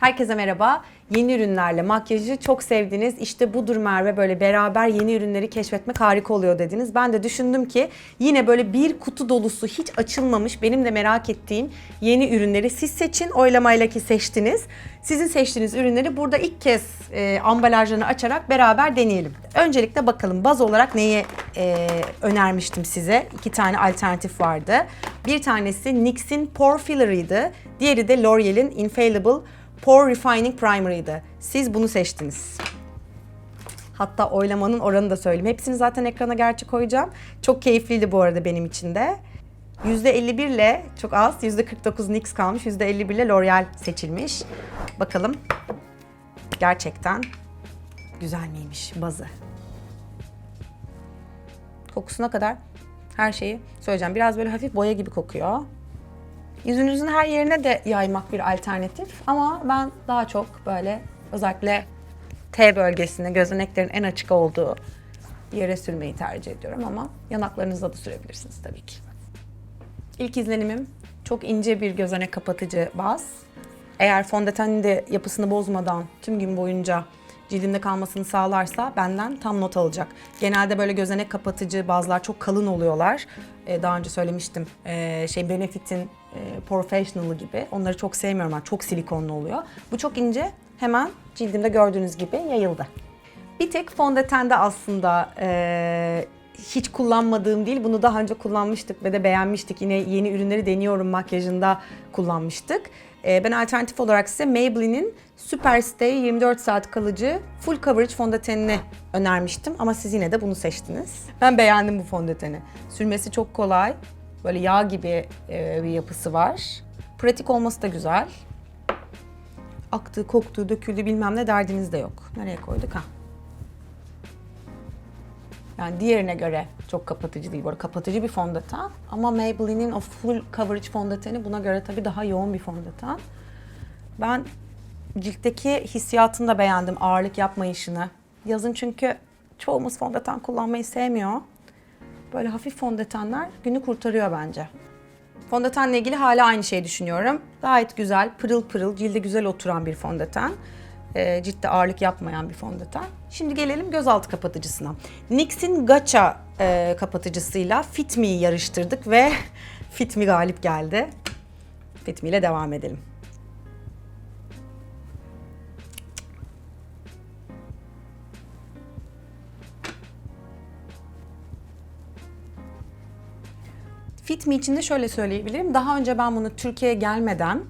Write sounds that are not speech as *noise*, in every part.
Herkese merhaba. Yeni ürünlerle makyajı çok sevdiniz. İşte budur Merve böyle beraber yeni ürünleri keşfetmek harika oluyor dediniz. Ben de düşündüm ki yine böyle bir kutu dolusu hiç açılmamış benim de merak ettiğim yeni ürünleri siz seçin. Oylamayla ki seçtiniz. Sizin seçtiğiniz ürünleri burada ilk kez e, ambalajlarını açarak beraber deneyelim. Öncelikle bakalım baz olarak neyi e, önermiştim size. İki tane alternatif vardı. Bir tanesi NYX'in Pore Filler'ıydı. Diğeri de L'Oreal'in Infallible Pore Refining Primer'ıydı. Siz bunu seçtiniz. Hatta oylamanın oranını da söyleyeyim. Hepsini zaten ekrana gerçi koyacağım. Çok keyifliydi bu arada benim için de. %51 ile çok az, %49 NYX kalmış, %51 ile L'Oreal seçilmiş. Bakalım gerçekten güzel miymiş bazı. Kokusuna kadar her şeyi söyleyeceğim. Biraz böyle hafif boya gibi kokuyor. Yüzünüzün her yerine de yaymak bir alternatif ama ben daha çok böyle özellikle T bölgesinde gözeneklerin en açık olduğu yere sürmeyi tercih ediyorum ama yanaklarınızda da sürebilirsiniz tabii ki. İlk izlenimim çok ince bir gözenek kapatıcı baz. Eğer fondötenin de yapısını bozmadan tüm gün boyunca cildimde kalmasını sağlarsa benden tam not alacak. Genelde böyle gözenek kapatıcı bazlar çok kalın oluyorlar. Ee, daha önce söylemiştim. Ee, şey Benefit'in e, Professional'ı gibi. Onları çok sevmiyorum ben. Çok silikonlu oluyor. Bu çok ince. Hemen cildimde gördüğünüz gibi yayıldı. Bir tek fondötende aslında e, hiç kullanmadığım değil. Bunu daha önce kullanmıştık ve de beğenmiştik. Yine yeni ürünleri deniyorum makyajında kullanmıştık. E, ben alternatif olarak size Maybelline'in Superstay 24 saat kalıcı full coverage fondötenini önermiştim. Ama siz yine de bunu seçtiniz. Ben beğendim bu fondöteni. Sürmesi çok kolay. Böyle yağ gibi e, bir yapısı var. Pratik olması da güzel. Aktı, koktu, döküldü bilmem ne derdiniz de yok. Nereye koyduk ha? Yani diğerine göre çok kapatıcı değil. Arada kapatıcı bir fondöten. Ama Maybelline'in o full coverage fondöteni buna göre tabii daha yoğun bir fondöten. Ben ciltteki hissiyatını da beğendim. Ağırlık yapmayışını. Yazın çünkü çoğumuz fondöten kullanmayı sevmiyor. Böyle hafif fondötenler günü kurtarıyor bence. Fondötenle ilgili hala aynı şeyi düşünüyorum. Gayet güzel, pırıl pırıl, cilde güzel oturan bir fondöten. E, ciltte ağırlık yapmayan bir fondöten. Şimdi gelelim gözaltı kapatıcısına. NYX'in Gacha e, kapatıcısıyla Fit Me'yi yarıştırdık ve *laughs* Fit Me galip geldi. Fit Me ile devam edelim. Fit Me için de şöyle söyleyebilirim. Daha önce ben bunu Türkiye'ye gelmeden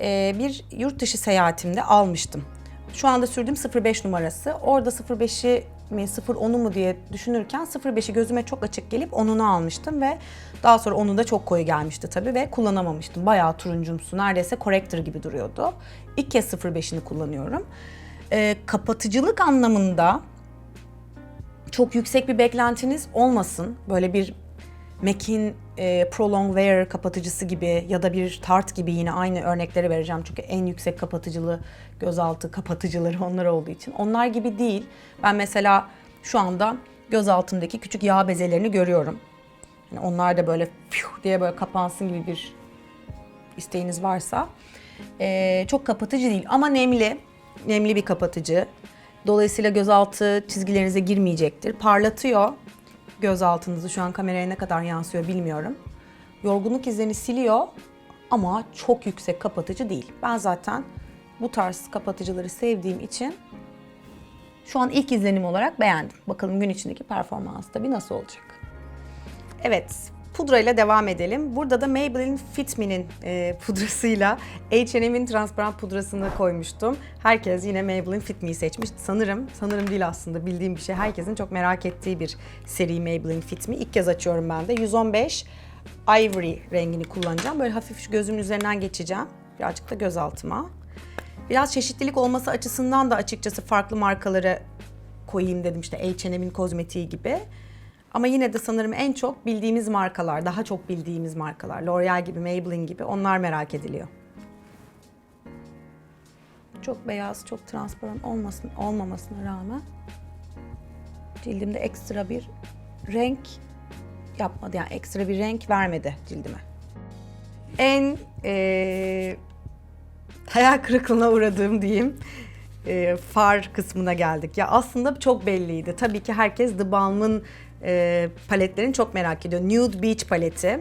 e, bir yurt dışı seyahatimde almıştım. Şu anda sürdüğüm 05 numarası. Orada 05'i mi 010'u mu diye düşünürken 05'i gözüme çok açık gelip 10'unu almıştım ve daha sonra onu da çok koyu gelmişti tabii ve kullanamamıştım. Bayağı turuncumsu neredeyse corrector gibi duruyordu. İlk kez 05'ini kullanıyorum. E, kapatıcılık anlamında çok yüksek bir beklentiniz olmasın. Böyle bir MAC'in e, Prolong Wear kapatıcısı gibi ya da bir Tarte gibi yine aynı örnekleri vereceğim. Çünkü en yüksek kapatıcılı gözaltı kapatıcıları *laughs* onlar olduğu için. Onlar gibi değil. Ben mesela şu anda göz altındaki küçük yağ bezelerini görüyorum. Yani onlar da böyle fiu diye böyle kapansın gibi bir isteğiniz varsa. E, çok kapatıcı değil ama nemli. Nemli bir kapatıcı. Dolayısıyla gözaltı çizgilerinize girmeyecektir. Parlatıyor göz altınızı şu an kameraya ne kadar yansıyor bilmiyorum. Yorgunluk izlerini siliyor ama çok yüksek kapatıcı değil. Ben zaten bu tarz kapatıcıları sevdiğim için şu an ilk izlenim olarak beğendim. Bakalım gün içindeki performans tabii nasıl olacak. Evet, pudra ile devam edelim. Burada da Maybelline Fit Me'nin e, pudrasıyla H&M'in transparan pudrasını koymuştum. Herkes yine Maybelline Fit Me'yi seçmiş. Sanırım, sanırım değil aslında bildiğim bir şey. Herkesin çok merak ettiği bir seri Maybelline Fit Me. İlk kez açıyorum ben de. 115 Ivory rengini kullanacağım. Böyle hafif şu gözümün üzerinden geçeceğim. Birazcık da göz altıma. Biraz çeşitlilik olması açısından da açıkçası farklı markaları koyayım dedim. İşte H&M'in kozmetiği gibi. Ama yine de sanırım en çok bildiğimiz markalar, daha çok bildiğimiz markalar, L'Oreal gibi, Maybelline gibi onlar merak ediliyor. Çok beyaz, çok transparan olmasın, olmamasına rağmen cildimde ekstra bir renk yapmadı. Yani ekstra bir renk vermedi cildime. En eee, hayal kırıklığına uğradığım diyeyim e, far kısmına geldik. Ya aslında çok belliydi. Tabii ki herkes The Balm'ın e, paletlerini çok merak ediyor. Nude Beach paleti.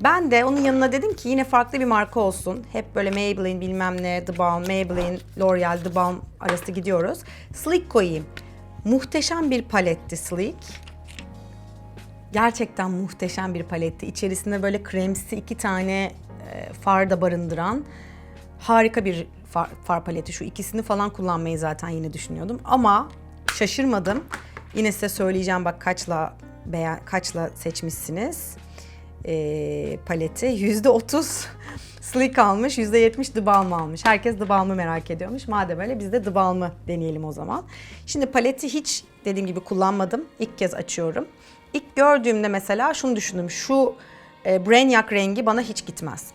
Ben de onun yanına dedim ki yine farklı bir marka olsun. Hep böyle Maybelline bilmem ne, The Balm, Maybelline, L'Oreal, The Balm arası gidiyoruz. Sleek koyayım. Muhteşem bir paletti Sleek. Gerçekten muhteşem bir paletti. İçerisinde böyle kremsi iki tane e, far da barındıran harika bir far, far paleti. Şu ikisini falan kullanmayı zaten yine düşünüyordum. Ama şaşırmadım. Yine size söyleyeceğim bak kaçla beğen, kaçla seçmişsiniz e, paleti. *laughs* Yüzde otuz Sleek almış, yüzde yetmiş The Balm almış. Herkes The Balm'ı merak ediyormuş. Madem öyle biz de The Balm'ı deneyelim o zaman. Şimdi paleti hiç dediğim gibi kullanmadım. İlk kez açıyorum. İlk gördüğümde mesela şunu düşündüm. Şu e, Brainiac rengi bana hiç gitmez.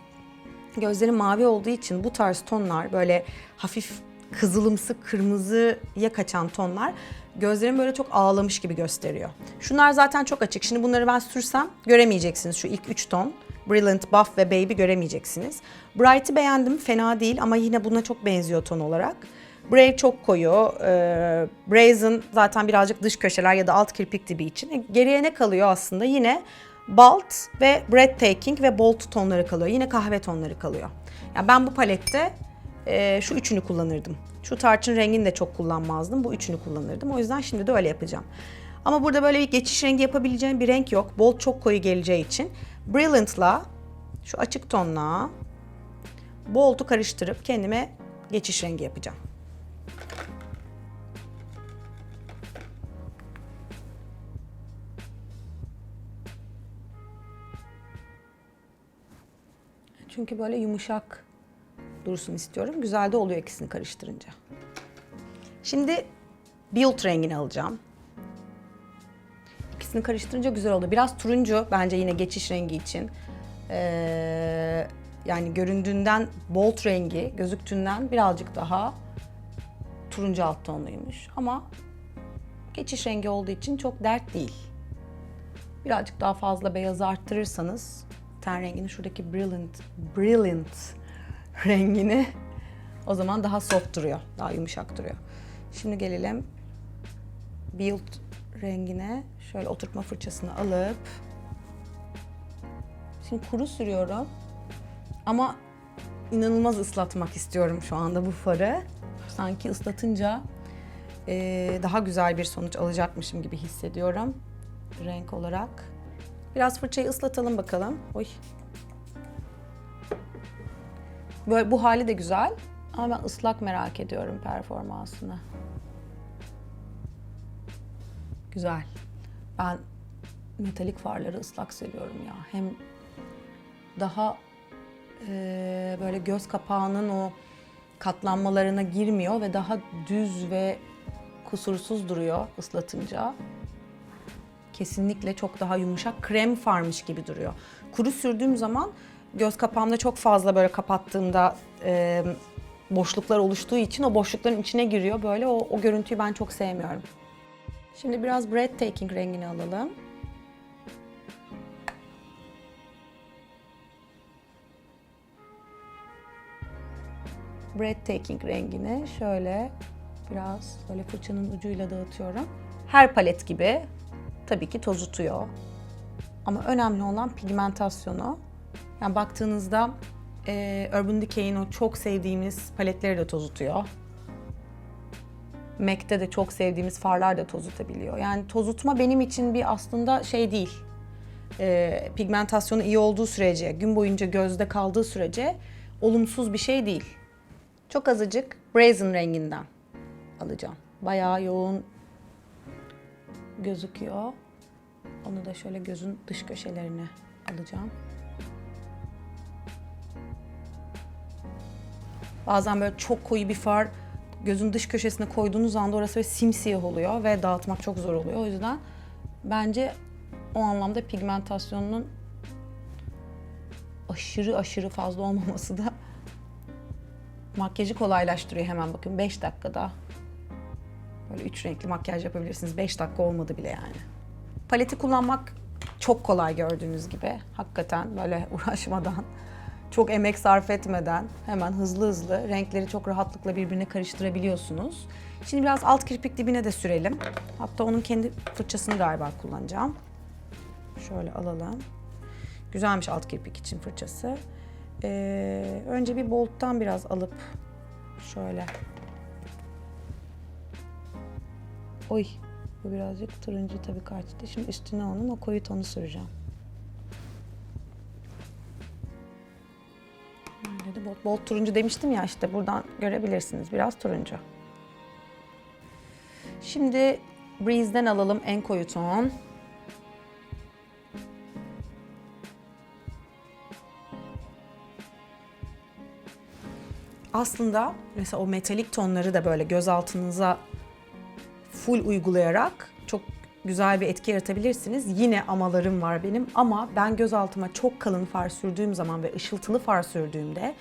Gözlerim mavi olduğu için bu tarz tonlar böyle hafif kızılımsı kırmızıya kaçan tonlar gözlerimi böyle çok ağlamış gibi gösteriyor. Şunlar zaten çok açık. Şimdi bunları ben sürsem göremeyeceksiniz şu ilk 3 ton. Brilliant, Buff ve Baby göremeyeceksiniz. Bright'ı beğendim. Fena değil ama yine buna çok benziyor ton olarak. Brave çok koyu. E, Brazen zaten birazcık dış köşeler ya da alt kirpik dibi için. E, geriye ne kalıyor aslında? Yine Balt ve Breathtaking ve Bold tonları kalıyor. Yine kahve tonları kalıyor. Yani ben bu palette e, şu üçünü kullanırdım. Şu tarçın rengini de çok kullanmazdım. Bu üçünü kullanırdım. O yüzden şimdi de öyle yapacağım. Ama burada böyle bir geçiş rengi yapabileceğim bir renk yok. Bold çok koyu geleceği için. Brilliant'la şu açık tonla Bold'u karıştırıp kendime geçiş rengi yapacağım. Çünkü böyle yumuşak dursun istiyorum. Güzel de oluyor ikisini karıştırınca. Şimdi Build rengini alacağım. İkisini karıştırınca güzel oldu. Biraz turuncu bence yine geçiş rengi için. Ee, yani göründüğünden bold rengi, gözüktüğünden birazcık daha turuncu alt tonluymuş. Ama geçiş rengi olduğu için çok dert değil. Birazcık daha fazla beyazı arttırırsanız ten rengini şuradaki brilliant brilliant *laughs* rengini o zaman daha soft duruyor. Daha yumuşak duruyor. Şimdi gelelim build rengine şöyle oturtma fırçasını alıp şimdi kuru sürüyorum. Ama inanılmaz ıslatmak istiyorum şu anda bu farı. Sanki ıslatınca eee, daha güzel bir sonuç alacakmışım gibi hissediyorum renk olarak. Biraz fırçayı ıslatalım bakalım. Oy. Böyle bu hali de güzel. Ama ben ıslak merak ediyorum performansını. Güzel. Ben metalik farları ıslak seviyorum ya. Hem daha eee, böyle göz kapağının o katlanmalarına girmiyor ve daha düz ve kusursuz duruyor ıslatınca kesinlikle çok daha yumuşak krem farmış gibi duruyor. Kuru sürdüğüm zaman göz kapağımda çok fazla böyle kapattığımda e, boşluklar oluştuğu için o boşlukların içine giriyor böyle o, o görüntüyü ben çok sevmiyorum. Şimdi biraz breathtaking rengini alalım. breathtaking rengini şöyle biraz böyle fırçanın ucuyla dağıtıyorum. Her palet gibi tabii ki tozutuyor. Ama önemli olan pigmentasyonu. Yani baktığınızda e, Urban Decay'in o çok sevdiğimiz paletleri de tozutuyor. MAC'te de çok sevdiğimiz farlar da tozutabiliyor. Yani tozutma benim için bir aslında şey değil. E, pigmentasyonu iyi olduğu sürece, gün boyunca gözde kaldığı sürece olumsuz bir şey değil. Çok azıcık Brazen renginden alacağım. Bayağı yoğun gözüküyor. Onu da şöyle gözün dış köşelerine alacağım. Bazen böyle çok koyu bir far gözün dış köşesine koyduğunuz anda orası böyle simsiyah oluyor ve dağıtmak çok zor oluyor. O yüzden bence o anlamda pigmentasyonunun aşırı aşırı fazla olmaması da makyajı kolaylaştırıyor hemen bakın 5 dakikada. Böyle üç renkli makyaj yapabilirsiniz. 5 dakika olmadı bile yani. Paleti kullanmak çok kolay gördüğünüz gibi. Hakikaten böyle *laughs* uğraşmadan Çok emek sarf etmeden hemen hızlı hızlı renkleri çok rahatlıkla birbirine karıştırabiliyorsunuz. Şimdi biraz alt kirpik dibine de sürelim. Hatta onun kendi fırçasını galiba kullanacağım. Şöyle alalım. Güzelmiş alt kirpik için fırçası. Ee, önce bir bolttan biraz alıp şöyle. Oy bu birazcık turuncu tabii kaçtı. Şimdi üstüne onun o koyu tonu süreceğim. Böyle de bolt, bolt turuncu demiştim ya işte buradan görebilirsiniz. Biraz turuncu. Şimdi Breeze'den alalım en koyu ton. Aslında mesela o metalik tonları da böyle göz altınıza full uygulayarak çok güzel bir etki yaratabilirsiniz. Yine amalarım var benim ama ben göz altıma çok kalın far sürdüğüm zaman ve ışıltılı far sürdüğümde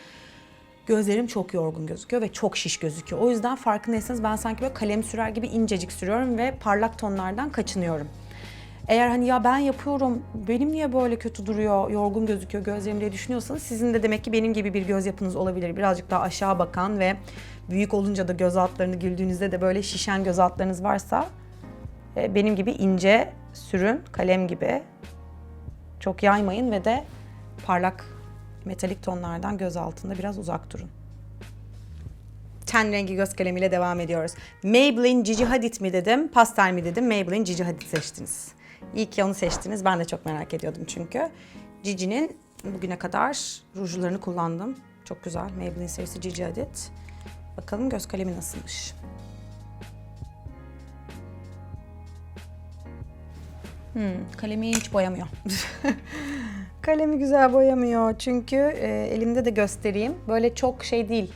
gözlerim çok yorgun gözüküyor ve çok şiş gözüküyor. O yüzden farkındaysanız ben sanki böyle kalem sürer gibi incecik sürüyorum ve parlak tonlardan kaçınıyorum. Eğer hani ya ben yapıyorum, benim niye böyle kötü duruyor, yorgun gözüküyor gözlerim diye düşünüyorsanız sizin de demek ki benim gibi bir göz yapınız olabilir. Birazcık daha aşağı bakan ve büyük olunca da göz altlarını güldüğünüzde de böyle şişen göz altlarınız varsa benim gibi ince sürün, kalem gibi. Çok yaymayın ve de parlak metalik tonlardan göz altında biraz uzak durun. Ten rengi göz kalemiyle devam ediyoruz. Maybelline Gigi Hadid mi dedim, pastel mi dedim. Maybelline Gigi Hadid seçtiniz. İyi ki onu seçtiniz. Ben de çok merak ediyordum çünkü. Gigi'nin bugüne kadar rujlarını kullandım. Çok güzel. Maybelline serisi Gigi Hadid. Bakalım göz kalemi nasılmış. Hmm, kalemi hiç boyamıyor. *laughs* Kalemi güzel boyamıyor çünkü e, elimde de göstereyim. Böyle çok şey değil.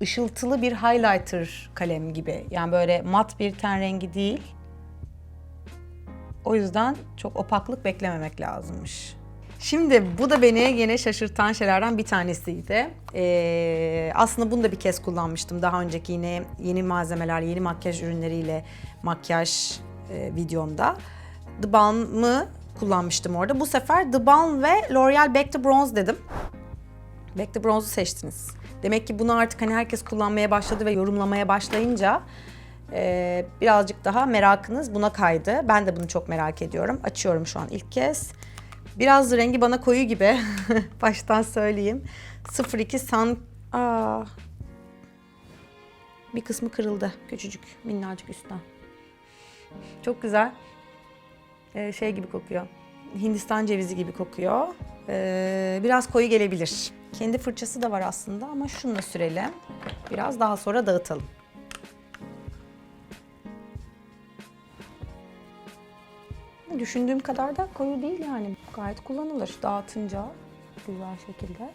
Işıltılı bir highlighter kalem gibi. Yani böyle mat bir ten rengi değil. O yüzden çok opaklık beklememek lazımmış. Şimdi bu da beni yine şaşırtan şeylerden bir tanesiydi. Ee, aslında bunu da bir kez kullanmıştım. Daha önceki yine yeni malzemeler, yeni makyaj ürünleriyle makyaj e, videomda. The Balm'ı kullanmıştım orada. Bu sefer The Balm ve L'Oreal Back to Bronze dedim. Back to Bronze'u seçtiniz. Demek ki bunu artık hani herkes kullanmaya başladı ve yorumlamaya başlayınca e, birazcık daha merakınız buna kaydı. Ben de bunu çok merak ediyorum. Açıyorum şu an ilk kez. Biraz rengi bana koyu gibi. *laughs* Baştan söyleyeyim. 02 Sun... Aa, bir kısmı kırıldı. Küçücük, minnacık üstten. Çok güzel. Ee, şey gibi kokuyor. Hindistan cevizi gibi kokuyor. Ee, biraz koyu gelebilir. Kendi fırçası da var aslında ama şununla sürelim. Biraz daha sonra dağıtalım. Düşündüğüm kadar da koyu değil yani. Gayet kullanılır dağıtınca güzel şekilde.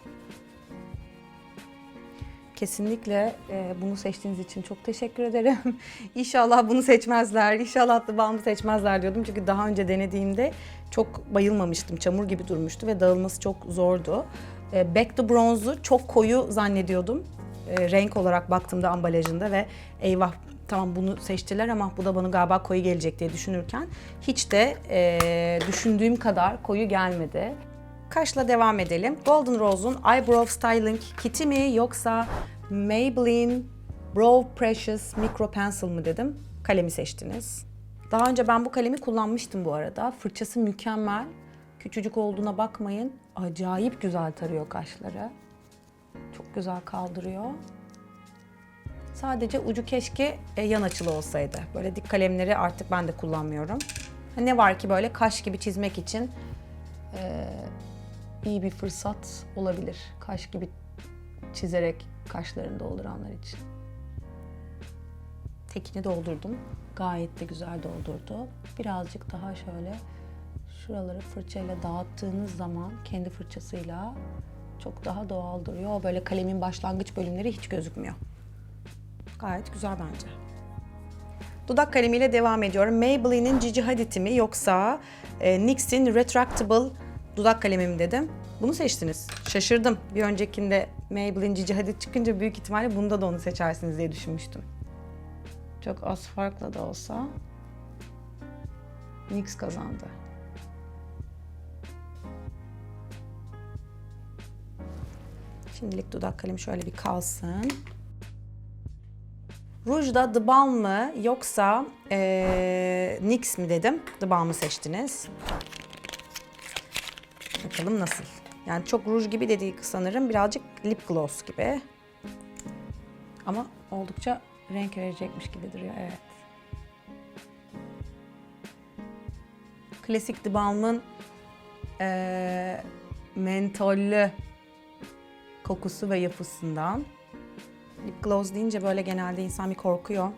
Kesinlikle e, bunu seçtiğiniz için çok teşekkür ederim. *laughs* İnşallah bunu seçmezler, inşallah The Balm'ı seçmezler diyordum. Çünkü daha önce denediğimde çok bayılmamıştım. Çamur gibi durmuştu ve dağılması çok zordu. E, Back to Bronze'u çok koyu zannediyordum. E, renk olarak baktığımda ambalajında ve eyvah tamam bunu seçtiler ama bu da bana galiba koyu gelecek diye düşünürken hiç de e, düşündüğüm kadar koyu gelmedi. Kaşla devam edelim. Golden Rose'un Eyebrow Styling Kit'i mi yoksa Maybelline Brow Precious Micro Pencil mı dedim. Kalemi seçtiniz. Daha önce ben bu kalemi kullanmıştım bu arada. Fırçası mükemmel. Küçücük olduğuna bakmayın. Acayip güzel tarıyor kaşları. Çok güzel kaldırıyor. Sadece ucu keşke e, yan açılı olsaydı. Böyle dik kalemleri artık ben de kullanmıyorum. Ne var ki böyle kaş gibi çizmek için e, iyi bir fırsat olabilir. Kaş gibi çizerek kaşlarını dolduranlar için. Tekini doldurdum. Gayet de güzel doldurdu. Birazcık daha şöyle şuraları fırçayla dağıttığınız zaman kendi fırçasıyla çok daha doğal duruyor. Böyle kalemin başlangıç bölümleri hiç gözükmüyor. Gayet güzel bence. Dudak kalemiyle devam ediyorum. Maybelline'in Gigi Hadid'i mi yoksa e, NYX'in Retractable dudak kalemi mi dedim. Bunu seçtiniz. Şaşırdım. Bir öncekinde Maybelline Gigi Hadid çıkınca büyük ihtimalle bunda da onu seçersiniz diye düşünmüştüm. Çok az farkla da olsa NYX kazandı. Şimdilik dudak kalemi şöyle bir kalsın. Rujda The Balm mı yoksa eee NYX mi dedim. The Balm'ı seçtiniz. Bakalım nasıl. Yani çok ruj gibi de değil sanırım. Birazcık lip gloss gibi. Ama oldukça renk verecekmiş gibi duruyor. Evet. Klasik The Balm'ın eee mentollü kokusu ve yapısından. Lip gloss deyince böyle genelde insan bir korkuyor.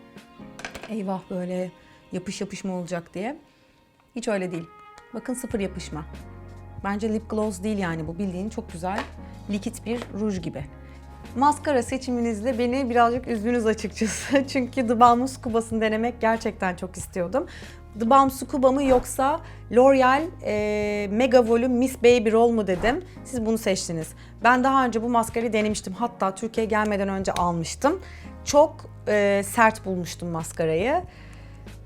Eyvah böyle yapış yapış mı olacak diye. Hiç öyle değil. Bakın sıfır yapışma. Bence lip gloss değil yani bu bildiğin çok güzel likit bir ruj gibi. Maskara seçiminizle beni birazcık üzdünüz açıkçası. *laughs* Çünkü The Balm Scuba'sını denemek gerçekten çok istiyordum. The Balm Scuba mı yoksa L'Oreal e, Mega Volume Miss Baby Roll mu dedim. Siz bunu seçtiniz. Ben daha önce bu maskarayı denemiştim. Hatta Türkiye'ye gelmeden önce almıştım. Çok e, sert bulmuştum maskarayı.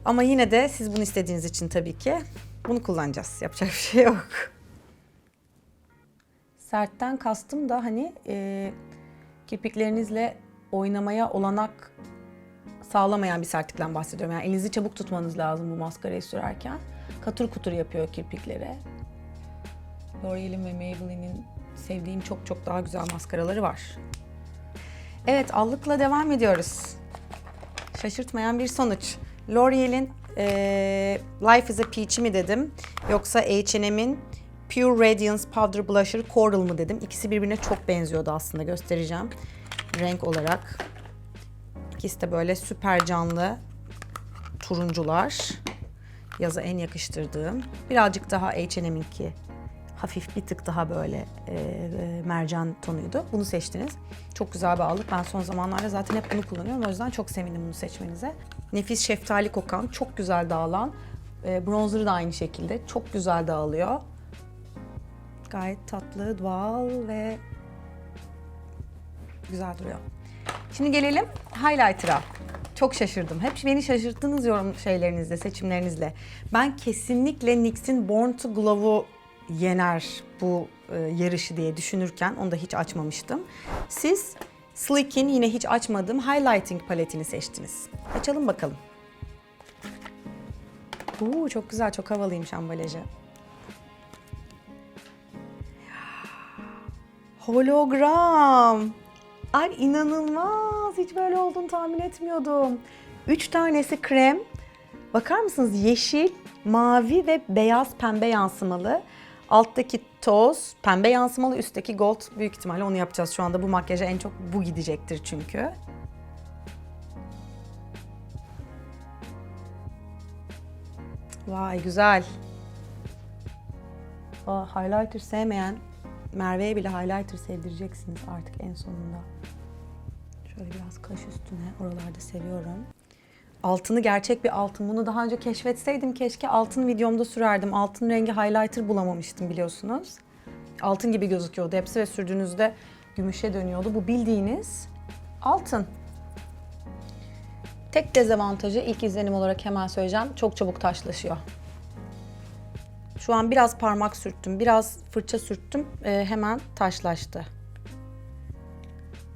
Ama yine de siz bunu istediğiniz için tabii ki bunu kullanacağız. Yapacak bir şey yok. Sertten kastım da hani e, kirpiklerinizle oynamaya olanak sağlamayan bir sertlikten bahsediyorum. Yani elinizi çabuk tutmanız lazım bu maskarayı sürerken. Katır kutur yapıyor kirpiklere. L'Oreal'in ve Maybelline'in sevdiğim çok çok daha güzel maskaraları var. Evet, allıkla devam ediyoruz. Şaşırtmayan bir sonuç. L'Oreal'in eee, Life is a Peach'i mi dedim yoksa H&M'in Pure Radiance Powder Blusher Coral mı dedim. İkisi birbirine çok benziyordu aslında göstereceğim renk olarak. İkisi de böyle süper canlı turuncular. Yaza en yakıştırdığım. Birazcık daha H&M'inki hafif bir tık daha böyle e, e, mercan tonuydu. Bunu seçtiniz. Çok güzel bir allık. Ben son zamanlarda zaten hep bunu kullanıyorum. O yüzden çok sevindim bunu seçmenize. Nefis şeftali kokan, çok güzel dağılan. E, bronzerı da aynı şekilde. Çok güzel dağılıyor. Gayet tatlı, doğal ve güzel duruyor. Şimdi gelelim highlighter'a. Çok şaşırdım. Hep beni şaşırttınız yorum şeylerinizle, seçimlerinizle. Ben kesinlikle NYX'in Born to Glow'u yener bu e, yarışı diye düşünürken onu da hiç açmamıştım. Siz Slick'in yine hiç açmadığım highlighting paletini seçtiniz. Açalım bakalım. Oo, çok güzel, çok havalıymış ambalajı. Hologram. Ay inanılmaz. Hiç böyle olduğunu tahmin etmiyordum. Üç tanesi krem. Bakar mısınız? Yeşil, mavi ve beyaz pembe yansımalı. Alttaki toz pembe yansımalı, üstteki gold. Büyük ihtimalle onu yapacağız şu anda. Bu makyaja en çok bu gidecektir çünkü. Vay güzel. Aa, highlighter sevmeyen Merve'ye bile highlighter sevdireceksiniz artık en sonunda. Şöyle biraz kaş üstüne. Oralarda seviyorum. Altını gerçek bir altın. Bunu daha önce keşfetseydim keşke altın videomda sürerdim. Altın rengi highlighter bulamamıştım biliyorsunuz. Altın gibi gözüküyordu hepsi ve sürdüğünüzde gümüşe dönüyordu. Bu bildiğiniz altın. Tek dezavantajı ilk izlenim olarak hemen söyleyeceğim. Çok çabuk taşlaşıyor. Şu an biraz parmak sürttüm, biraz fırça sürttüm. Ee, hemen taşlaştı.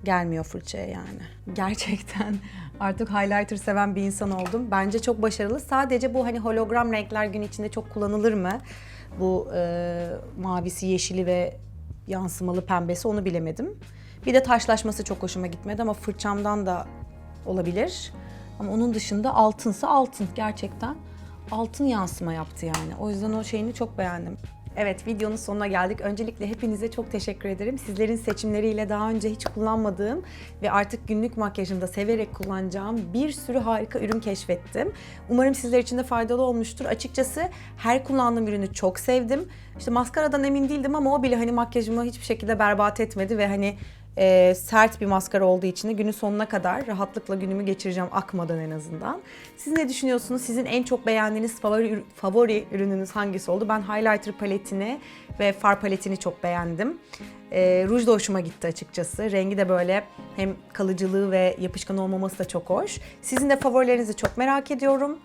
Gelmiyor fırçaya yani. Gerçekten *laughs* artık highlighter seven bir insan oldum. Bence çok başarılı. Sadece bu hani hologram renkler gün içinde çok kullanılır mı? Bu e, mavisi, yeşili ve yansımalı pembesi onu bilemedim. Bir de taşlaşması çok hoşuma gitmedi ama fırçamdan da olabilir. Ama onun dışında altınsa altın gerçekten altın yansıma yaptı yani. O yüzden o şeyini çok beğendim. Evet videonun sonuna geldik. Öncelikle hepinize çok teşekkür ederim. Sizlerin seçimleriyle daha önce hiç kullanmadığım ve artık günlük makyajımda severek kullanacağım bir sürü harika ürün keşfettim. Umarım sizler için de faydalı olmuştur. Açıkçası her kullandığım ürünü çok sevdim. İşte maskaradan emin değildim ama o bile hani makyajımı hiçbir şekilde berbat etmedi ve hani e, sert bir maskara olduğu için de günün sonuna kadar rahatlıkla günümü geçireceğim akmadan en azından. Siz ne düşünüyorsunuz? Sizin en çok beğendiğiniz favori, favori ürününüz hangisi oldu? Ben highlighter paletini ve far paletini çok beğendim. E, ruj da hoşuma gitti açıkçası. Rengi de böyle hem kalıcılığı ve yapışkan olmaması da çok hoş. Sizin de favorilerinizi çok merak ediyorum.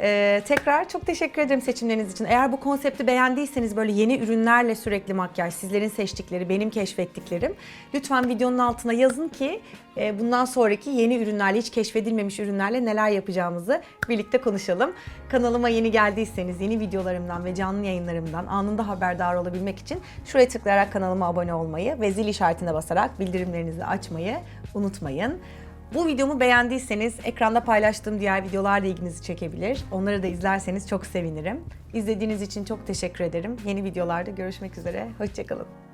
Ee, tekrar çok teşekkür ederim seçimleriniz için. Eğer bu konsepti beğendiyseniz böyle yeni ürünlerle sürekli makyaj, sizlerin seçtikleri, benim keşfettiklerim lütfen videonun altına yazın ki e, bundan sonraki yeni ürünlerle, hiç keşfedilmemiş ürünlerle neler yapacağımızı birlikte konuşalım. Kanalıma yeni geldiyseniz yeni videolarımdan ve canlı yayınlarımdan anında haberdar olabilmek için şuraya tıklayarak kanalıma abone olmayı ve zil işaretine basarak bildirimlerinizi açmayı unutmayın. Bu videomu beğendiyseniz ekranda paylaştığım diğer videolar da ilginizi çekebilir. Onları da izlerseniz çok sevinirim. İzlediğiniz için çok teşekkür ederim. Yeni videolarda görüşmek üzere. Hoşçakalın.